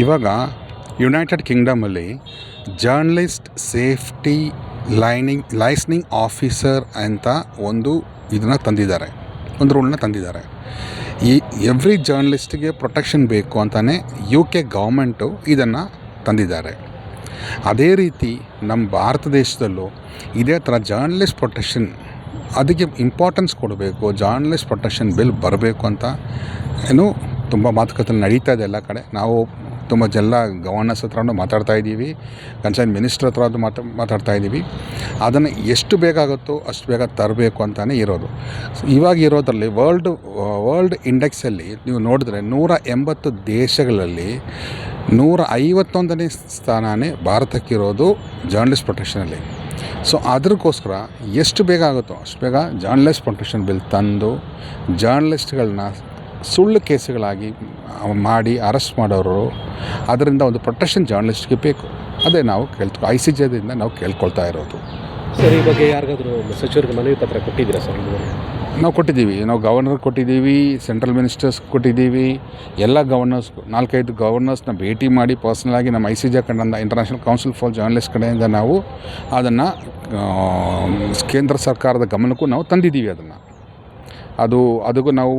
ಇವಾಗ united ಕಿಂಗ್ಡಮಲ್ಲಿ journalist safety lining liaising officer ಅಂತ ಒಂದು ಇದನ್ನು ತಂದಿದ್ದಾರೆ. ಒಂದು ರೂಲ್ನ ತಂದಿದ್ದಾರೆ. ಈ ಎವ್ರಿ ಜರ್ನಲಿಸ್ಟ್ಗೆ ಪ್ರೊಟೆಕ್ಷನ್ ಬೇಕು ಅಂತಲೇ ಯು ಕೆ ಗೌರ್ಮೆಂಟು ಇದನ್ನು ತಂದಿದ್ದಾರೆ. ಅದೇ ರೀತಿ ನಮ್ಮ ಭಾರತ ದೇಶದಲ್ಲೂ ಇದೇ ಥರ ಜರ್ನಲಿಸ್ಟ್ ಪ್ರೊಟೆಕ್ಷನ್ ಅದಕ್ಕೆ ಇಂಪಾರ್ಟೆನ್ಸ್ ಕೊಡಬೇಕು ಜರ್ನಲಿಸ್ಟ್ ಪ್ರೊಟೆಕ್ಷನ್ ಬಿಲ್ ಬರಬೇಕು ಅಂತ ಏನು ತುಂಬ ಮಾತುಕತೆ ನಡೀತಾ ಇದೆ ಎಲ್ಲ ಕಡೆ. ನಾವು ತುಂಬ ಜನ ಗವರ್ನರ್ಸ್ ಹತ್ರನೂ ಮಾತಾಡ್ತಾ ಇದ್ದೀವಿ. ಕನ್ಸರ್ನ್ ಮಿನಿಸ್ಟ್ರ್ ಹತ್ರ ಮಾತಾ, ಮಾತಾಡ್ತಾ ಇದ್ದೀವಿ. ಅದನ್ನು ಎಷ್ಟು ಬೇಗ ಆಗುತ್ತೋ ಅಷ್ಟು ಬೇಗ ತರಬೇಕು ಅಂತಲೇ ಇರೋದು. ಇವಾಗ ಇರೋದ್ರಲ್ಲಿ ವರ್ಲ್ಡ್ ವರ್ಲ್ಡ್ ಇಂಡೆಕ್ಸಲ್ಲಿ ನೀವು ನೋಡಿದ್ರೆ ನೂರ ಎಂಬತ್ತು ದೇಶಗಳಲ್ಲಿ ನೂರ ಐವತ್ತೊಂದನೇ ಸ್ಥಾನನೇ ಭಾರತಕ್ಕಿರೋದು ಜರ್ನಲಿಸ್ಟ್ ಪ್ರೊಟೆಕ್ಷನಲ್ಲಿ ಸೊ ಅದಕ್ಕೋಸ್ಕರ ಎಷ್ಟು ಬೇಗ ಆಗುತ್ತೋ ಅಷ್ಟು ಬೇಗ ಜರ್ನಲಿಸ್ಟ್ ಪ್ರೊಟೆಕ್ಷನ್ ಬಿಲ್ ತಂದು ಜರ್ನಲಿಸ್ಟ್ಗಳನ್ನ ಸುಳ್ಳು ಕೇಸುಗಳಾಗಿ ಮಾಡಿ ಅರೆಸ್ಟ್ ಮಾಡೋರು ಅದರಿಂದ ಒಂದು ಪ್ರೊಟೆಕ್ಷನ್ ಜರ್ನಲಿಸ್ಟ್ಗೆ ಬೇಕು. ಅದೇ ನಾವು ಕೇಳ್ಕೊ ಐ ಸಿ ಜೆದಿಂದ ನಾವು ಕೇಳ್ಕೊಳ್ತಾ ಇರೋದು. ಸರ್ ಈ ಬಗ್ಗೆ ಯಾರಿಗಾದರೂ ಸಚಿವರಿಗೆ ಮನವಿ ಪತ್ರ ಕೊಟ್ಟಿದ್ದೀರಾ ಸರ್? ನಾವು ಕೊಟ್ಟಿದ್ದೀವಿ. ನಾವು ಗವರ್ನರ್ ಕೊಟ್ಟಿದ್ದೀವಿ ಸೆಂಟ್ರಲ್ ಮಿನಿಸ್ಟರ್ಸ್ ಕೊಟ್ಟಿದ್ದೀವಿ ಎಲ್ಲ ಗವರ್ನರ್ಸ್ ನಾಲ್ಕೈದು ಗವರ್ನರ್ಸ್ನ ಭೇಟಿ ಮಾಡಿ ಪರ್ಸ್ನಲಾಗಿ ನಮ್ಮ ಐ ಸಿ ಜಿ ಕಡೆಯಿಂದ ಇಂಟರ್ನ್ಯಾಷನಲ್ ಕೌನ್ಸಿಲ್ ಫಾರ್ ಜರ್ನಲಿಸ್ಟ್ ಕಡೆಯಿಂದ ನಾವು ಅದನ್ನು ಕೇಂದ್ರ ಸರ್ಕಾರದ ಗಮನಕ್ಕೂ ನಾವು ತಂದಿದ್ದೀವಿ ಅದನ್ನು. ಅದು ಅದಕ್ಕೂ ನಾವು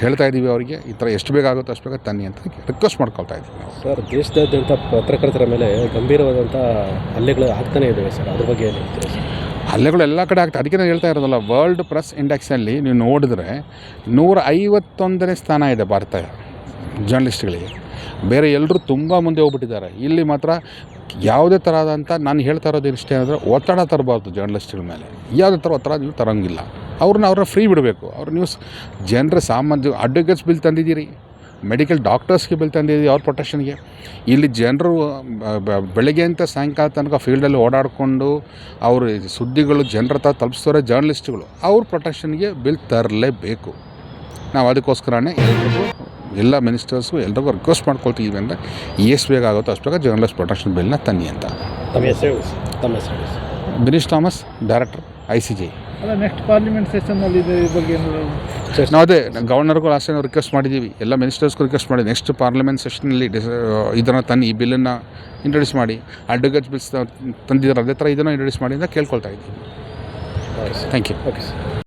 ಹೇಳ್ತಾ ಇದ್ದೀವಿ ಅವರಿಗೆ ಈ ಥರ ಎಷ್ಟು ಬೇಗ ಆಗುತ್ತೋ ಅಷ್ಟು ಬೇಗ ತನ್ನಿ ಅಂತ ರಿಕ್ವೆಸ್ಟ್ ಮಾಡ್ಕೊಳ್ತಾ ಇದ್ದೀವಿ ನಾವು. ಸರ್ ದೇಶದಾದ್ಯಂತ ಪತ್ರಕರ್ತರ ಮೇಲೆ ಗಂಭೀರವಾದಂಥ ಹಲ್ಲೆಗಳು ಆಗ್ತಾನೇ ಇದ್ದಾವೆ ಸರ್ ಅದ್ರ ಬಗ್ಗೆ ಏನು ಹೇಳ್ತೀರಾ ಸರ್? ಹಲ್ಲೆಗಳು ಎಲ್ಲ ಕಡೆ ಆಗ್ತದೆ ಅದಕ್ಕೆ ನಾನು ಹೇಳ್ತಾ ಇರೋದಲ್ಲ ವರ್ಲ್ಡ್ ಪ್ರೆಸ್ ಇಂಡೆಕ್ಸಲ್ಲಿ ನೀವು ನೋಡಿದ್ರೆ ನೂರ ಐವತ್ತೊಂದನೇ ಸ್ಥಾನ ಇದೆ ಭಾರತ ಜರ್ನಲಿಸ್ಟ್ಗಳಿಗೆ ಬೇರೆ ಎಲ್ಲರೂ ತುಂಬ ಮುಂದೆ ಹೋಗ್ಬಿಟ್ಟಿದ್ದಾರೆ. ಇಲ್ಲಿ ಮಾತ್ರ ಯಾವುದೇ ಥರದಂಥ ನಾನು ಹೇಳ್ತಾ ಇರೋದು ಇಷ್ಟೇ ಅಂದರೆ ಒತ್ತಡ ತರಬಾರ್ದು ಜರ್ನಲಿಸ್ಟ್ಗಳ ಮೇಲೆ. ಯಾವುದೇ ಥರ ಒತ್ತಡ ನೀವು ತರೋಂಗಿಲ್ಲ. ಅವ್ರನ್ನ ಅವ್ರನ್ನ ಫ್ರೀ ಬಿಡಬೇಕು. ಅವ್ರ ನ್ಯೂಸ್ ಜನರ ಸಾಮಾನ್ಯ ಅಡ್ವೊಕೇಟ್ಸ್ ಬಿಲ್ ತಂದಿದ್ದೀರಿ ಮೆಡಿಕಲ್ ಡಾಕ್ಟರ್ಸ್ಗೆ ಬಿಲ್ ತಂದಿದ್ದೀರಿ ಅವ್ರ ಪ್ರೊಟೆಕ್ಷನ್ಗೆ ಇಲ್ಲಿ ಜನರು ಬೆಳಗ್ಗೆ ಅಂತ ಸಾಯಂಕಾಲ ತನಕ ಫೀಲ್ಡಲ್ಲಿ ಓಡಾಡಿಕೊಂಡು ಅವರು ಸುದ್ದಿಗಳು ಜನರ ಹತ್ರ ತಲುಪಿಸ್ತಾರೆ ಜರ್ನಲಿಸ್ಟ್ಗಳು ಅವ್ರ ಪ್ರೊಟೆಕ್ಷನ್ಗೆ ಬಿಲ್ ತರಲೇಬೇಕು. ನಾವು ಅದಕ್ಕೋಸ್ಕರನೇ ಎಲ್ಲ ಮಿನಿಸ್ಟರ್ಸು ಎಲ್ರಿಗೂ ರಿಕ್ವೆಸ್ಟ್ ಮಾಡ್ಕೊಳ್ತೀವಿ ಅಂದರೆ ಎಷ್ಟು ಬೇಗ ಆಗುತ್ತೋ ಅಷ್ಟು ಬೇಗ ಜರ್ನಲಿಸ್ಟ್ ಪ್ರೊಟೆಕ್ಷನ್ ಬಿಲ್ನ ತನ್ನಿ ಅಂತ. ತಮ್ಮ ಹೆಸರು ತಮ್ಮ ಹೆಸರು ಹೇಳಿ Thomas director I C G. Next parliament ಸೆಷನ್ನಲ್ಲಿ ಬಗ್ಗೆ ನಾವು ಅದೇ ಗವರ್ನರ್ಗೂ ಲಾಸ್ಟ್ ಟೈಮ್ ರಿಕ್ವೆಸ್ಟ್ ಮಾಡಿದ್ದೀವಿ ಎಲ್ಲ ಮಿನಿಸ್ಟರ್ಸ್ಗೂ ರಿಕ್ವೆಸ್ಟ್ ಮಾಡಿ. ನೆಕ್ಸ್ಟ್ ಪಾರ್ಲಿಮೆಂಟ್ ಸೆಷನಲ್ಲಿ ಡಿಸ್ ಇದನ್ನು ತನ್ನಿ ಈ ಬಿಲ್ಲನ್ನು ಇಂಟ್ರೊಡ್ಯೂಸ್ ಮಾಡಿ. ಅಡ್ವೊಕೇಟ್ ಬಿಲ್ಸ್ ತಂದಿದ್ದಾರೆ ಅದೇ ಥರ ಇದನ್ನು ಇಂಟ್ರೊಡ್ಯೂಸ್ ಮಾಡಿ ಅಂತ ಕೇಳ್ಕೊಳ್ತಾ ಇದ್ದೀವಿ. Thank you okay sir